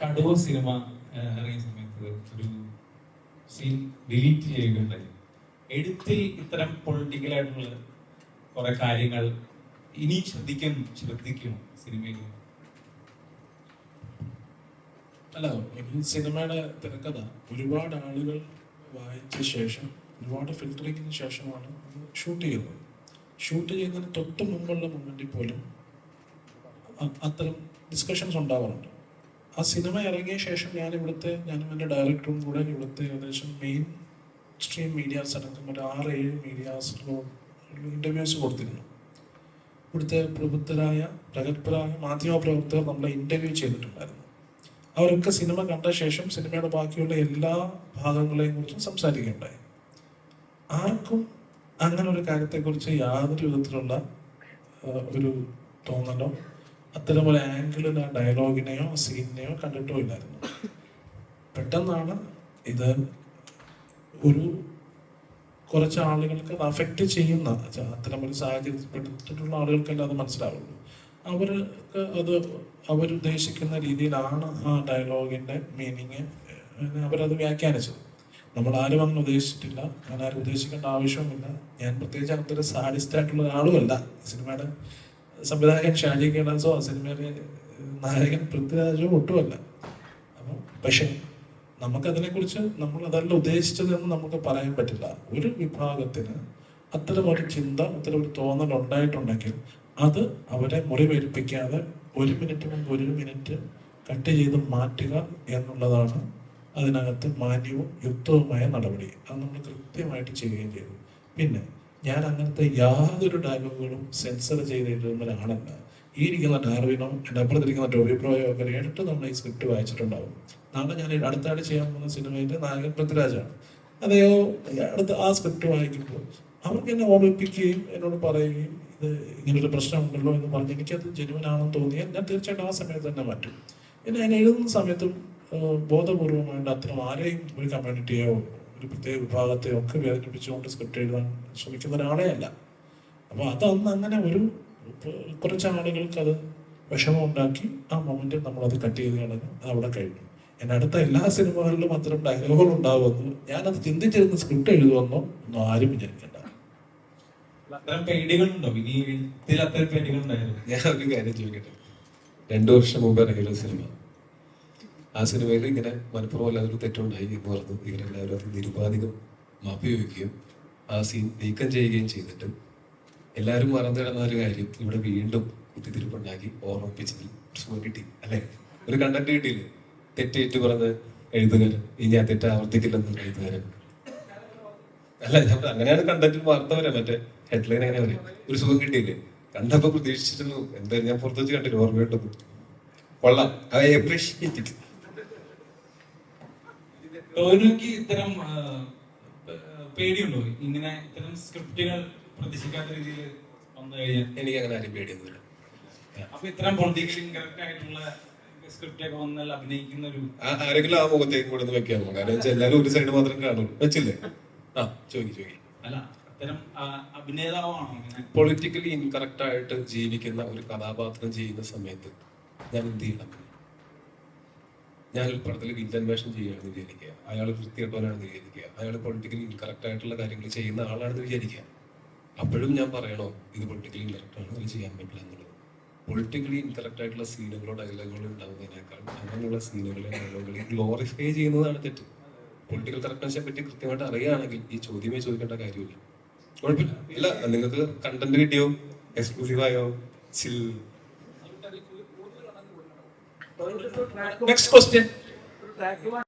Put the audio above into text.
കടുവ സിനിമ ഇറങ്ങിയ സമയത്ത് ഒരു സീൻ ഡിലീറ്റ് ചെയ്യുകയുണ്ടായി. എഴുത്തിൽ ഇത്തരം പൊളിറ്റിക്കൽ ആയിട്ടുള്ള കുറെ കാര്യങ്ങൾ ഇനി ശ്രദ്ധിക്കും ശ്രദ്ധിക്കും സിനിമയിൽ. അല്ല സിനിമയുടെ തിരക്കഥ ഒരുപാട് ആളുകൾ വായിച്ച ശേഷം ഒരുപാട് ഫിൽറ്ററിങ്ങിന് ശേഷമാണ് ഷൂട്ട് ചെയ്യുന്നത്. ഷൂട്ട് ചെയ്യുന്നതിന് തൊട്ട് മുമ്പുള്ള മൊമെന്റിൽ പോലും അത്തരം ഡിസ്കഷൻസ് ഉണ്ടാവാറുണ്ട്. ആ സിനിമ ഇറങ്ങിയ ശേഷം ഞാൻ ഇവിടുത്തെ ഞാനും എന്റെ ഡയറക്ടറും കൂടെ ഇവിടുത്തെ ഏകദേശം മെയിൻ സ്ട്രീം മീഡിയാസ് അടക്കം ഒരു ആറ് ഏഴ് മീഡിയാസിലോ ഇന്റർവ്യൂസ് കൊടുത്തിരുന്നു. ഇവിടുത്തെ പ്രബുദ്ധരായ പ്രഗത്ഭരായ മാധ്യമപ്രവർത്തകർ നമ്മളെ ഇന്റർവ്യൂ ചെയ്തിട്ടുണ്ടായിരുന്നു. അവരൊക്കെ സിനിമ കണ്ട ശേഷം സിനിമയുടെ ബാക്കിയുള്ള എല്ലാ ഭാഗങ്ങളെയും കുറിച്ചും സംസാരിക്കുകയുണ്ടായി. ആർക്കും അങ്ങനെ ഒരു കാര്യത്തെക്കുറിച്ച് യാതൊരു വിധത്തിലുള്ള ഒരു തോന്നലോ അത്തരം ഒരു ആ ഡയലോഗിനെയോ സീനിനെയോ കണ്ടിട്ടോ ഇല്ലായിരുന്നു. പെട്ടെന്നാണ് ഇത് ഒരു കുറച്ച് ആളുകൾക്ക് അത് അഫക്റ്റ് ചെയ്യുന്ന അത്തരം ഒരു സാഹചര്യത്തിൽപ്പെട്ടിട്ടുള്ള ആളുകൾക്കല്ലേ അത് മനസ്സിലാവുള്ളൂ. അവർക്ക് അത് അവരുദ്ദേശിക്കുന്ന രീതിയിലാണ് ആ ഡയലോഗിന്റെ മീനിങ് അവരത് വ്യാഖ്യാനിച്ചത്. നമ്മൾ ആരും അങ്ങനെ ഉദ്ദേശിച്ചിട്ടില്ല. ഞാൻ ആരും ഉദ്ദേശിക്കേണ്ട ആവശ്യവുമില്ല. ഞാൻ പ്രത്യേകിച്ച് അങ്ങനത്തെ ഒരു സാഡിസ്റ്റായിട്ടുള്ള ഒരാളുമല്ല സിനിമയുടെ സംവിധായകൻ ഷാജി കേണാസോ സിനിമയിലെ നായകൻ പൃഥ്വിരാജോ ഒട്ടുമല്ല. അപ്പം പക്ഷേ നമുക്കതിനെക്കുറിച്ച് നമ്മൾ അതല്ല ഉദ്ദേശിച്ചതെന്ന് നമുക്ക് പറയാൻ പറ്റില്ല. ഒരു വിഭാഗത്തിന് അത്തരമൊരു ചിന്ത അത്തരമൊരു തോന്നൽ ഉണ്ടായിട്ടുണ്ടെങ്കിൽ അത് അവരെ മുറിവേൽപ്പിക്കാതെ ഒരു മിനിറ്റ് മുമ്പ് ഒരു മിനിറ്റ് കട്ട് ചെയ്ത് മാറ്റുക എന്നുള്ളതാണ് അതിനകത്ത് മാന്യവും യുക്തവുമായ നടപടി. അത് നമ്മൾ കൃത്യമായിട്ട് ചെയ്യുകയും ചെയ്തു. പിന്നെ ഞാൻ അങ്ങനത്തെ യാതൊരു ഡയലോഗുകളും സെൻസർ ചെയ്തിരുന്ന ഒരാളല്ല ഈ ഇരിക്കുന്ന ഡാർവിനോ എന്റെ അപ്പുറത്തിരിക്കുന്ന ടോബി പ്രോയോ ഒക്കെ നേരിട്ട് നമ്മൾ ഈ സ്ക്രിപ്റ്റ് വായിച്ചിട്ടുണ്ടാവും. നാളെ ഞാൻ അടുത്തായിട്ട് ചെയ്യാൻ പോകുന്ന സിനിമയിലെ നായകൻ പൃഥ്വിരാജാണ്. അതെയോ? അടുത്ത ആ സ്ക്രിപ്റ്റ് വായിക്കുമ്പോൾ അവർക്ക് എന്നെ ഓർമ്മിപ്പിക്കുകയും എന്നോട് പറയുകയും ഇത് ഇങ്ങനൊരു പ്രശ്നമുണ്ടല്ലോ എന്ന് പറഞ്ഞ് എനിക്കത് ജനുവനാണെന്ന് തോന്നിയാൽ ഞാൻ തീർച്ചയായിട്ടും ആ സമയത്ത് തന്നെ മാറ്റും. പിന്നെ ഞാൻ എഴുതുന്ന സമയത്തും ബോധപൂർവമായിട്ട് അത്തരം ആരെയും ഒരു കമ്മ്യൂണിറ്റിയോ ഒരു പ്രത്യേക വിഭാഗത്തെ ഒക്കെ വേദനിപ്പിച്ചുകൊണ്ട് സ്ക്രിപ്റ്റ് എഴുതാൻ ശ്രമിക്കുന്ന ഒരാളെ അല്ല. അപ്പോൾ അതന്ന് അങ്ങനെ ഒരു കുറച്ച് ആളുകൾക്ക് അത് വിഷമം ഉണ്ടാക്കി ആ മൊമെന്റിൽ നമ്മളത് കട്ട് ചെയ്ത് കളഞ്ഞു. അത് അവിടെ കഴിഞ്ഞു. എന്റെ അടുത്ത എല്ലാ സിനിമകളിലും അത്തരം ഡയലോഗുകൾ ഉണ്ടാവുമെന്ന് ഞാനത് ചിന്തിച്ചിരുന്ന സ്ക്രിപ്റ്റ് എഴുതുമെന്നോ ഒന്നും ആരും വിചാരിക്കണ്ട. അത്തരം പേടികളുണ്ടോ? ഇനി എഴുത്തിൽ അത്തരം പേടികളുണ്ടായിരുന്നു? ഞാൻ ഒരു കാര്യം ചോദിക്കട്ടെ? രണ്ടു വർഷം മുമ്പ് ഇറങ്ങിയ സിനിമ. ആ സിനിമയിൽ ഇങ്ങനെ മനഃപൂർവം അല്ലാതൊരു തെറ്റുണ്ടായി എന്ന് പറഞ്ഞു. ഇവരെല്ലാവരും അത് നിരുപാധികം മാപ്പി വയ്ക്കുകയും ആ സീൻ നീക്കം ചെയ്യുകയും ചെയ്തിട്ട് എല്ലാവരും മറന്നു കിടന്ന ഒരു കാര്യം ഇവിടെ വീണ്ടും കുത്തിത്തിരിപ്പുണ്ടാക്കി ഓർമ്മിപ്പിച്ചതിൽ ഒരു സുഖം കിട്ടി അല്ലെ? ഒരു കണ്ടന്റ് കിട്ടിയില്ലേ? തെറ്റേറ്റ് പറഞ്ഞ് എഴുതുകൾ ഇനി ആ തെറ്റ് ആവർത്തിക്കില്ലെന്ന് എഴുതുകാരൻ. അല്ല ഞാൻ അങ്ങനെയാണ് കണ്ടന്റിൽ വാർത്ത വരാം മറ്റേ ഹെഡ്ലൈൻ അങ്ങനെ പറയാം. ഒരു സുഖം കിട്ടിയില്ലേ? കണ്ടപ്പോ പ്രതീക്ഷിച്ചിരുന്നു. എന്തായാലും ഞാൻ പുറത്തു വെച്ച് കണ്ടില്ല? ഓർമ്മയുണ്ടെന്ന് കൊള്ളാം. ഐ അപ്രീഷിയേറ്റ് ഇറ്റ് ടോവിനോയ്ക്ക് ഇത്തരം പേടിയുണ്ടോ? ഇങ്ങനെ ഇത്തരം സ്ക്രിപ്റ്റുകൾ പ്രതീക്ഷിക്കാത്ത രീതിയിൽ വന്നു കഴിഞ്ഞാൽ? എനിക്ക് അങ്ങനെ ആരും പേടിയൊന്നുമില്ല. അപ്പൊ ഇത്തരം പൊളിറ്റിക്കലി ഇൻകറക്റ്റ് ആയിട്ടുള്ള ആരെങ്കിലും ആ മുഖത്തേക്ക് കൂടെ ഒന്ന് വെക്കാമോ? കാരണം വെച്ചാൽ എല്ലാവരും ഒരു സൈഡ് മാത്രം കാണുള്ളൂ വെച്ചില്ലേ? ആ ചോദിക്കും ചോദിക്കും. അല്ല അത്തരം ആ, പൊളിറ്റിക്കലി ഇൻകറക്റ്റ് ആയിട്ട് ജീവിക്കുന്ന ഒരു കഥാപാത്രം ചെയ്യുന്ന സമയത്ത് ഞാൻ എന്ത് ചെയ്യണം? ഞാൻ പടത്തിൽ വില്ലൻ വേഷം ചെയ്യുകയാണെന്ന് വിചാരിക്കുക. അയാൾ വൃത്തികെട്ടവനാണെന്ന് വിചാരിക്കുക. അയാൾ പൊളിറ്റിക്കലി ഇൻകറക്റ്റ് ആയിട്ടുള്ള കാര്യങ്ങൾ ചെയ്യുന്ന ആളാണെന്ന് വിചാരിക്കുക. അപ്പോഴും ഞാൻ പറയണോ ഇത് പൊളിറ്റിക്കലി ഇൻകറക്റ്റ് ആണ് അത് ചെയ്യാൻ പറ്റില്ല എന്നുള്ളത്. പൊളിറ്റിക്കലി ഇൻകറക്റ്റ് ആയിട്ടുള്ള സീനുകളോ ഡയലോഗുകളോ ഉണ്ടാവുന്നതിനേക്കാൾ അങ്ങനെയുള്ള സീനുകളെ ഡയലോഗുകളെ ഗ്ലോറിഫൈ ചെയ്യുന്നതാണ് തെറ്റ്. പൊളിറ്റിക്കൽ കറക്റ്റ്നസിനെ പറ്റി കൃത്യമായിട്ട് അറിയുകയാണെങ്കിൽ ഈ ചോദ്യമേ ചോദിക്കേണ്ട കാര്യമില്ല. കുഴപ്പമില്ല. ഇല്ല നിങ്ങൾക്ക് കണ്ടന്റ് കിട്ടിയോ? എക്സ്ക്ലൂസീവായോ ചിൽ നെക്സ്റ്റ് ക്വസ്റ്റ്യൻ